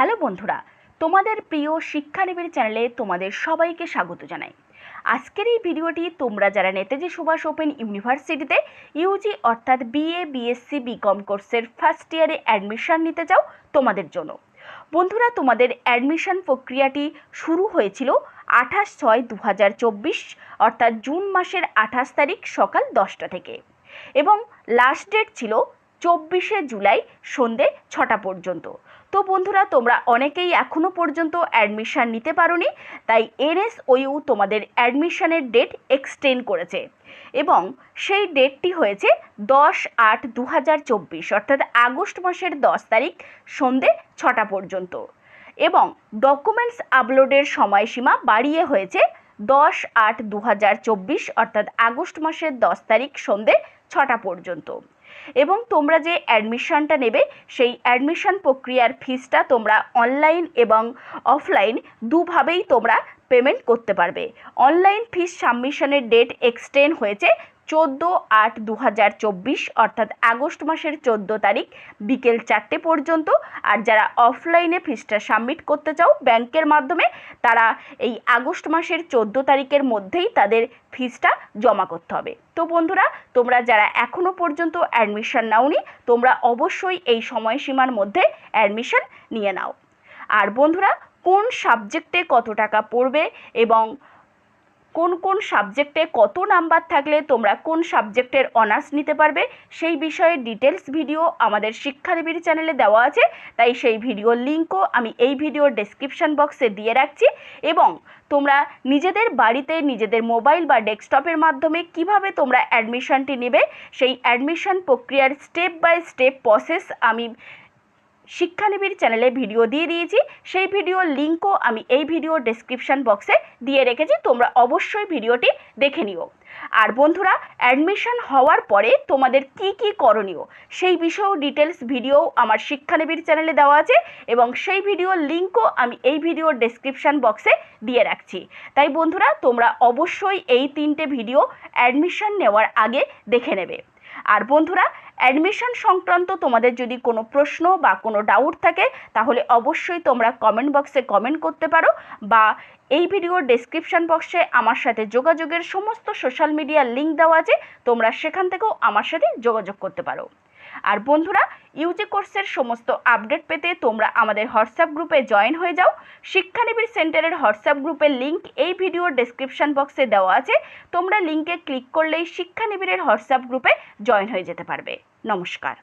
Hello বন্ধুরা, তোমাদের প্রিয় শিক্ষানিবিড় চ্যানেলে তোমাদের সবাইকে স্বাগত জানাই। আজকের এই ভিডিওটি তোমরা যারা নেতাজি সুভাষ ওপেন ইউনিভার্সিটিতে ইউজি অর্থাৎ বিএ বিএসসি বিকম কোর্সের ফার্স্ট ইয়ারে অ্যাডমিশন নিতে চাও তোমাদের জন্য। বন্ধুরা, তোমাদের অ্যাডমিশন প্রক্রিয়াটি শুরু হয়েছিল আঠাশ ছয় দু অর্থাৎ জুন মাসের আঠাশ তারিখ সকাল দশটা থেকে। এবং লাস্ট ডেট ছিল চব্বিশে জুলাই সন্ধে ছটা পর্যন্ত। তো বন্ধুরা, তোমরা অনেকেই এখনও পর্যন্ত অ্যাডমিশন নিতে পারোনি, তাই এনএসওইউ তোমাদের অ্যাডমিশনের ডেট এক্সটেন্ড করেছে এবং সেই ডেটটি হয়েছে দশ আট দু অর্থাৎ আগস্ট মাসের দশ তারিখ সন্ধে ছটা পর্যন্ত। এবং ডকুমেন্টস আপলোডের সময়সীমা বাড়িয়ে হয়েছে দশ আট দু অর্থাৎ আগস্ট মাসের দশ তারিখ সন্ধে ছটা পর্যন্ত। এবং তোমরা যে অ্যাডমিশনটা নেবে, সেই অ্যাডমিশন প্রক্রিয়ার ফিসটা তোমরা অনলাইন এবং অফলাইন দুভাবেই তোমরা পেমেন্ট করতে পারবে। অনলাইন ফিস সাবমিশনের ডেট এক্সটেন্ড হয়েছে চোদ্দ আট দু হাজার চব্বিশ, অর্থাৎ আগস্ট মাসের চোদ্দ তারিখ বিকেল চারটে পর্যন্ত। আর যারা অফলাইনে ফিসটা সাবমিট করতে চাও, ব্যাংকের মাধ্যমে তারা এই আগস্ট মাসের চোদ্দ তারিখের মধ্যেই তাদের ফিজটা জমা করতে হবে। তো বন্ধুরা, তোমরা যারা এখনও পর্যন্ত অ্যাডমিশন নাওনি, তোমরা অবশ্যই এই সময়সীমার মধ্যে অ্যাডমিশন নিয়ে নাও। আর বন্ধুরা, কোন সাবজেক্টে কত টাকা পড়বে এবং কোন কোন সাবজেক্টে কত নাম্বার থাকলে তোমরা কোন সাবজেক্টের অনার্স নিতে পারবে, সেই বিষয়ে ডিটেলস ভিডিও আমাদের শিক্ষাদেবীর চ্যানেলে দেওয়া আছে। তাই সেই ভিডিওর লিঙ্কও আমি এই ভিডিওর ডেসক্রিপশান বক্সে দিয়ে রাখছি। এবং তোমরা নিজেদের বাড়িতে নিজেদের মোবাইল বা ডেস্কটপের মাধ্যমে কীভাবে তোমরা অ্যাডমিশনটি নেবে, সেই অ্যাডমিশন প্রক্রিয়ার স্টেপ বাই স্টেপ প্রসেস আমি শিক্ষানিবিড় চ্যানেলে ভিডিও দিয়ে দিয়েছি। সেই ভিডিওর লিঙ্কও আমি এই ভিডিও ডেসক্রিপশান বক্সে দিয়ে রেখেছি। তোমরা অবশ্যই ভিডিওটি দেখে নিও। আর বন্ধুরা অ্যাডমিশন হওয়ার পরে তোমাদের কি কি করণীয়? সেই বিষয়েও ডিটেলস ভিডিও আমার শিক্ষানিবিড় চ্যানেলে দেওয়া আছে এবং সেই ভিডিওর লিঙ্কও আমি এই ভিডিওর ডেসক্রিপশান বক্সে দিয়ে রাখছি। তাই বন্ধুরা, তোমরা অবশ্যই এই তিনটে ভিডিও অ্যাডমিশন নেওয়ার আগে দেখে নেবে। আর বন্ধুরা অ্যাডমিশন সংক্রান্ত তোমাদের যদি কোনো প্রশ্ন বা কোনো ডাউট থাকে, তাহলে অবশ্যই তোমরা কমেন্ট বক্সে কমেন্ট করতে পারো বা এই ভিডিওর ডেসক্রিপশান বক্সে আমার সাথে যোগাযোগের সমস্ত সোশ্যাল মিডিয়ার লিঙ্ক দেওয়া আছে, তোমরা সেখান থেকেও আমার সাথে যোগাযোগ করতে পারো। আর বন্ধুরা ইউজি কোর্সের সমস্ত আপডেট পেতে তোমরা আমাদের হোয়াটসঅ্যাপ গ্রুপে জয়েন হয়ে যাও। শিক্ষানিবিড় সেন্টারের হোয়াটসঅ্যাপ গ্রুপের লিঙ্ক এই ভিডিওর ডেসক্রিপশন বক্সে দেওয়া আছে। তোমরা লিঙ্কে ক্লিক করলেই শিক্ষানিবিড়ের হোয়াটসঅ্যাপ গ্রুপে জয়েন হয়ে যেতে পারবে। নমস্কার